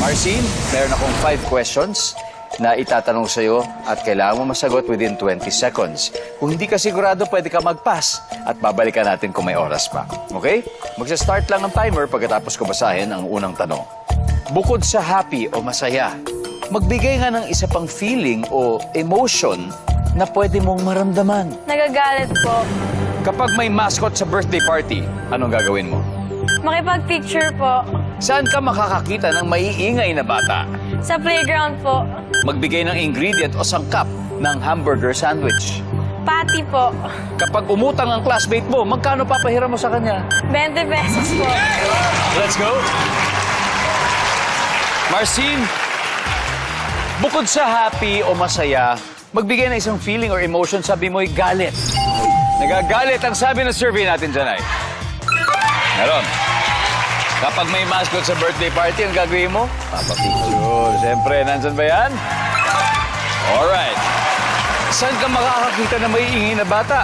Marcin, meron akong five questions na itatanong sa'yo at kailangan mo masagot within 20 seconds. Kung hindi ka sigurado, pwede ka mag-pass at babalikan natin kung may oras pa. Okay? Magsa-start lang ang timer pagkatapos ko basahin ang unang tanong. Bukod sa happy o masaya, magbigay nga ng isa pang feeling o emotion na pwede mong maramdaman. Nagagalit po. Kapag may mascot sa birthday party, anong gagawin mo? Makipag-picture po. Saan ka makakakita ng maiingay na bata? Sa playground po. Magbigay ng ingredient o sangkap ng hamburger sandwich. Patty po. Kapag umutang ang classmate mo, magkano papahiram mo sa kanya? 20 pesos po. Let's go! Marcin, bukod sa happy o masaya, magbigay ng isang feeling or emotion, sabi mo'y galit. Nagagalit ang sabi ng survey natin dyan ay. Meron. Kapag may mascot sa birthday party, ang gagawin mo? Papapicture. Siyempre, nandyan ba yan? Alright. Saan ka makakakita na may ingin na bata?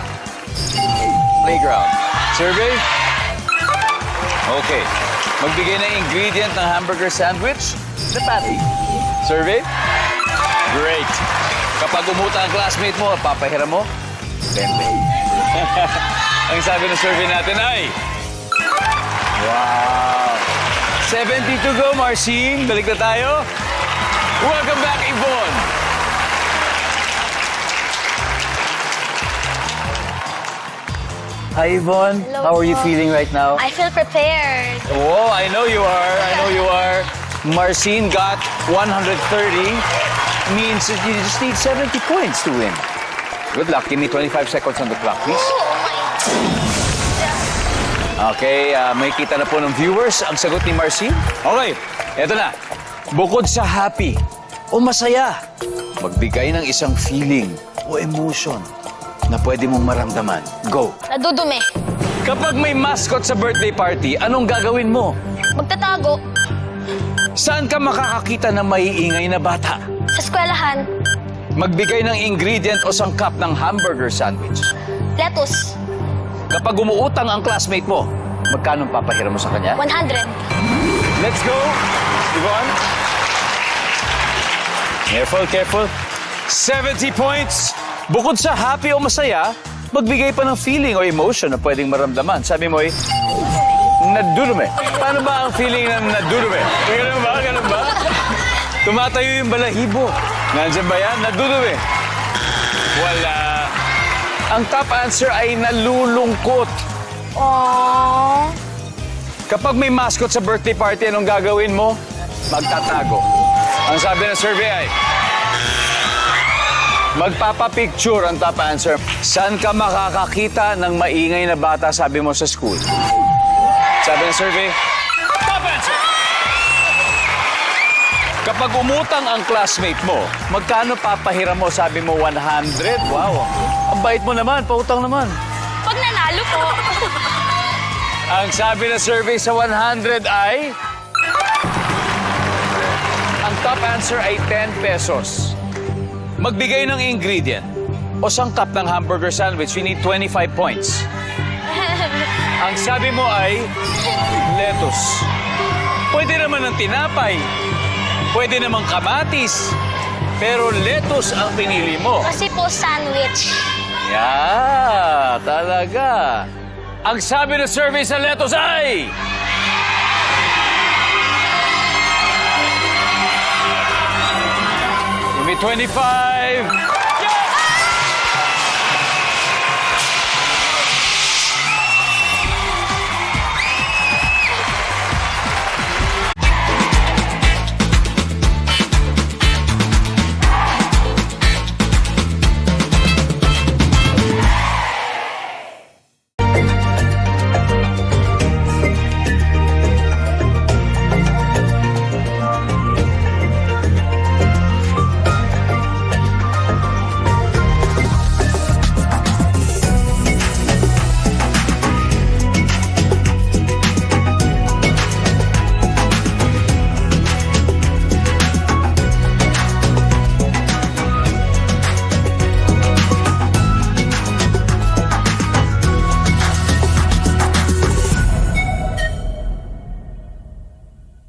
Playground. Survey? Okay. Magbigay ng ingredient ng hamburger sandwich? The patty. Survey? Great. Kapag umuta ang classmate mo, papahiram mo? Bembe. ang sabi ng survey natin ay... Wow! 70 to go, Marcin. Balik na tayo. Welcome back, Yvonne. Hi, Yvonne. Hello How are you feeling right now? I feel prepared. Oh, I know you are. I know you are. Marcin got 130. Means that you just need 70 points to win. Good luck. Give me 25 seconds on the clock, please. Oh, Okay, ah, may kita na po ng viewers ang sagot ni Marcin. Okay, eto na. Bukod sa happy o masaya, magbigay ng isang feeling o emotion na pwede mong maramdaman. Go. Nadudumi. Kapag may mascot sa birthday party, anong gagawin mo? Magtatago. Saan ka makakakita ng maiingay na bata? Sa eskwelahan. Magbigay ng ingredient o sangkap ng hamburger sandwich. Lettuce. Kapag umuutang ang classmate mo, magkano ang papahiram mo sa kanya? 100. Let's go! Yvonne? Careful, careful. 70 points! Bukod sa happy o masaya, magbigay pa ng feeling o emotion na pwedeng maramdaman. Sabi mo eh, nadudume. Paano ba ang feeling ng nadudume? Ganun ba? Ganun ba? Tumatayo yung balahibo. Nandiyan ba yan? Nadudume. Wala. Ang top answer ay nalulungkot. Aww. Kapag may mascot sa birthday party, anong gagawin mo? Magtatago. Ang sabi ng survey ay, magpapapicture ang top answer. Saan ka makakakita ng maingay na bata, sabi mo sa school? Sabi ng survey, top answer! Kapag umutang ang classmate mo, magkano papahiram mo? Sabi mo 100? Wow, ang bait mo naman, pautang naman. Pag nanalo po. Ang sabi ng survey sa 100 ay... Ang top answer ay 10 pesos. Magbigay ng ingredient o sangkap ng hamburger sandwich, you need 25 points. Ang sabi mo ay lettuce. Pwede naman ng tinapay. Pwede namang kamatis. Pero lettuce ang pinili mo. Kasi po sandwich. Yeah, talaga. Ang sabi ng survey sa lettuce ay... Give me 25.